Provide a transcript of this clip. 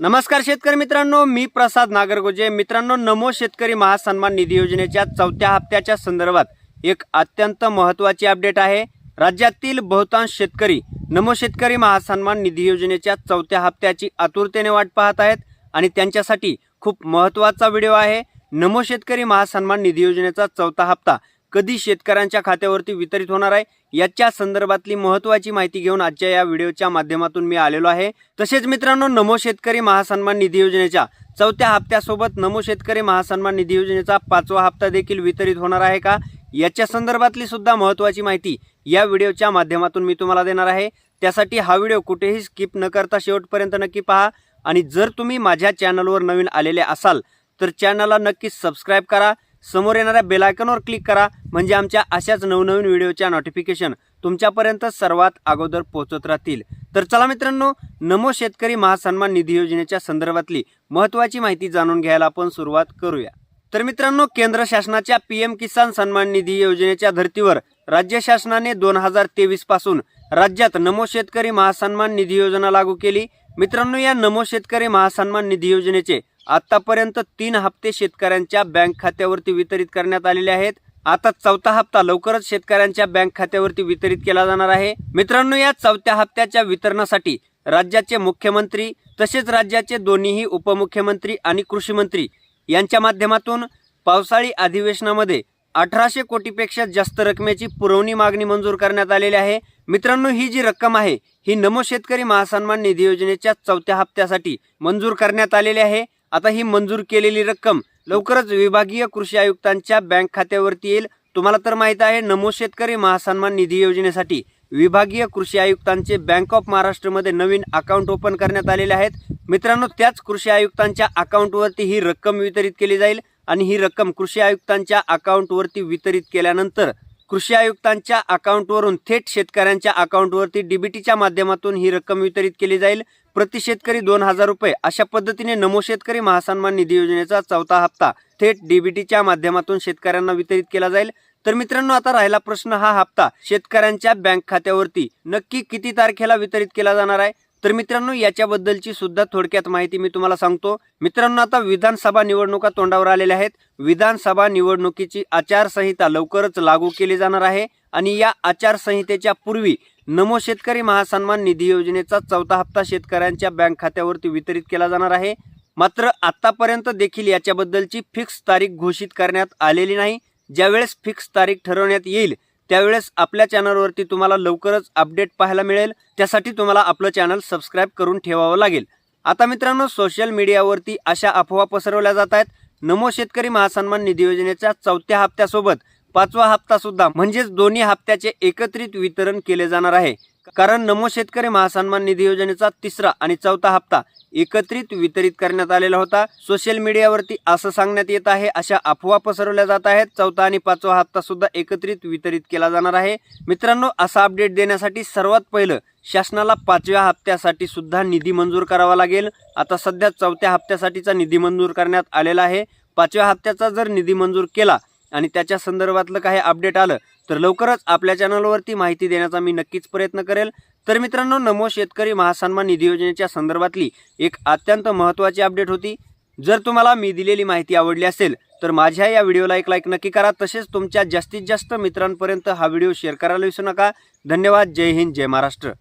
नमस्कार शेतकरी मित्रांनो मी प्रसाद नागरगोजे. मित्रांनो नमो शेतकरी महासन्मान निधी योजनेच्या चौथ्या हप्त्याच्या संदर्भात एक अत्यंत महत्त्वाची अपडेट आहे. राज्यातील बहुतांश शेतकरी नमो शेतकरी महासन्मान निधी योजनेच्या चौथ्या हप्त्याची आतुरतेने वाट पाहत आहेत आणि त्यांच्यासाठी खूप महत्त्वाचा व्हिडिओ आहे. नमो शेतकरी महासन्मान निधी योजनेचा चौथा हप्ता कधी शेतकऱ्यांच्या खात्यावरती वितरित होणार आहे याच्या संदर्भातली महत्त्वाची माहिती घेऊन आजच्या या व्हिडिओच्या माध्यमातून मी आलेलो आहे. तसेच मित्रांनो नमो शेतकरी महासन्मान निधी योजनेच्या चौथ्या हप्त्यासोबत नमो शेतकरी महासन्मान निधी योजनेचा पाचवा हप्ता देखील वितरित होणार आहे का? याच्या संदर्भातली सुद्धा महत्त्वाची माहिती या व्हिडिओच्या माध्यमातून मी तुम्हाला देणार आहे. त्यासाठी हा व्हिडिओ कुठेही स्किप न करता शेवटपर्यंत नक्की पहा. आणि जर तुम्ही माझ्या चॅनलवर नवीन आलेले असाल तर चॅनलला नक्कीच सबस्क्राईब करा. समोर येणाऱ्या बेलायकनवर क्लिक करा. म्हणजे आमच्या अशाच नवनवीन व्हिडिओच्या नोटिफिकेशन तुमच्यापर्यंत सर्वात अगोदर पोहोचत राहतील. तर चला मित्रांनो नमो शेतकरी महासन्मान निधी योजनेच्या संदर्भातली महत्त्वाची माहिती जाणून घ्यायला आपण सुरुवात करूया. तर मित्रांनो केंद्र शासनाच्या पी एम किसान सन्मान निधी योजनेच्या धर्तीवर राज्य शासनाने दोन हजार तेवीसपासून राज्यात नमो शेतकरी महासन्मान निधी योजना लागू केली. मित्रांनो या नमो शेतकरी महासन्मान निधी योजनेचे आतापर्यंत तीन हप्ते शेतकऱ्यांच्या बँक खात्यावरती वितरित करण्यात आलेले आहेत. आता चौथा हप्ता लवकरच शेतकऱ्यांच्या बँक खात्यावरती वितरित केला जाणार आहे. मित्रांनो या चौथ्या हप्त्याच्या वितरणासाठी राज्याचे मुख्यमंत्री तसेच राज्याचे दोन्हीही उपमुख्यमंत्री आणि कृषी मंत्री यांच्या माध्यमातून पावसाळी अधिवेशनामध्ये अठराशे कोटीपेक्षा जास्त रकमेची पुरवणी मागणी मंजूर करण्यात आलेली आहे. मित्रांनो ही जी रक्कम आहे ही नमो शेतकरी महासन्मान निधी योजनेच्या चौथ्या हप्त्यासाठी मंजूर करण्यात आलेली आहे. आता ही मंजूर केलेली रक्कम लवकरच विभागीय कृषी आयुक्तांच्या बँक खात्यावरती येईल. तुम्हाला तर माहीत आहे नमो शेतकरी महासन्मान निधी योजनेसाठी विभागीय कृषी आयुक्तांचे बँक ऑफ महाराष्ट्रमध्ये नवीन अकाउंट ओपन करण्यात आलेले आहेत. मित्रांनो त्याच कृषी आयुक्तांच्या अकाउंटवरती ही रक्कम वितरित केली जाईल आणि ही रक्कम कृषी आयुक्तांच्या अकाउंटवरती वितरित केल्यानंतर कृषी आयुक्तांच्या अकाउंटवरून थेट शेतकऱ्यांच्या अकाउंटवरती डीबीटीच्या माध्यमातून ही रक्कम वितरित केली जाईल. प्रति शेतकरी दोन हजार रुपये. अशा पद्धतीने नमो शेतकरी महासन्मान निधी योजनेचा चौथा हप्ता थेट डीबीटीच्या माध्यमातून शेतकऱ्यांना वितरित केला जाईल. तर मित्रांनो आता राहिला प्रश्न हा हप्ता. शेतकऱ्यांच्या बँक खात्यावरती नक्की किती तारखेला वितरित केला जाणार आहे? तर मित्रांनो याच्याबद्दलची सुद्धा थोडक्यात माहिती मी तुम्हाला सांगतो. मित्रांनो आता विधानसभा निवडणुका तोंडावर आलेल्या आहेत. विधानसभा निवडणुकीची आचारसंहिता लवकरच लागू केली जाणार आहे आणि या आचारसंहितेच्या पूर्वी नमो शेतकरी महासन्मान निधी योजनेचा चौथा हप्ता शेतकऱ्यांच्या बँक खात्यावरती वितरित केला जाणार आहे. मात्र आतापर्यंत देखील याच्याबद्दलची फिक्स तारीख घोषित करण्यात आलेली नाही. ज्यावेळेस फिक्स तारीख ठरवण्यात येईल त्यावेळेस आपल्या चॅनलवरती तुम्हाला लवकरच अपडेट पाहायला मिळेल. त्यासाठी तुम्हाला आपलं चॅनल सबस्क्राईब करून ठेवावं लागेल. आता मित्रांनो सोशल मीडियावरती अशा अफवा पसरवल्या जात आहेत. नमो शेतकरी महासन्मान निधी योजनेच्या चौथ्या हप्त्यासोबत पाचवा हप्ता सुद्धा म्हणजेच दोन्ही हप्त्याचे एकत्रित वितरण केले जाणार आहे. कारण नमो शेतकरी महासन्मान निधी योजनेचा तिसरा आणि चौथा हप्ता एकत्रित वितरित करण्यात आलेला होता. सोशल मीडियावरती असं सांगण्यात येत आहे अशा अफवा पसरवल्या जात आहेत. चौथा आणि पाचवा हप्ता सुद्धा एकत्रित वितरित केला जाणार आहे. मित्रांनो असा अपडेट देण्यासाठी सर्वात पहिलं शासनाला पाचव्या हप्त्यासाठी सुद्धा निधी मंजूर करावा लागेल. आता सध्या चौथ्या हप्त्यासाठीचा निधी मंजूर करण्यात आलेला आहे. पाचव्या हप्त्याचा जर निधी मंजूर केला आणि त्याच्या संदर्भातलं काही अपडेट आलं तर लवकरच आपल्या चॅनलवरती माहिती देण्याचा मी नक्कीच प्रयत्न करेल. तर मित्रांनो नमो शेतकरी महासन्मान निधी योजनेच्या संदर्भातली एक अत्यंत महत्त्वाची अपडेट होती. जर तुम्हाला मी दिलेली माहिती आवडली असेल तर माझ्या या व्हिडिओला एक लाईक नक्की करा. तसेच तुमच्या जास्तीत जास्त मित्रांपर्यंत हा व्हिडिओ शेअर करायला विसरू नका. धन्यवाद. जय हिंद. जय महाराष्ट्र.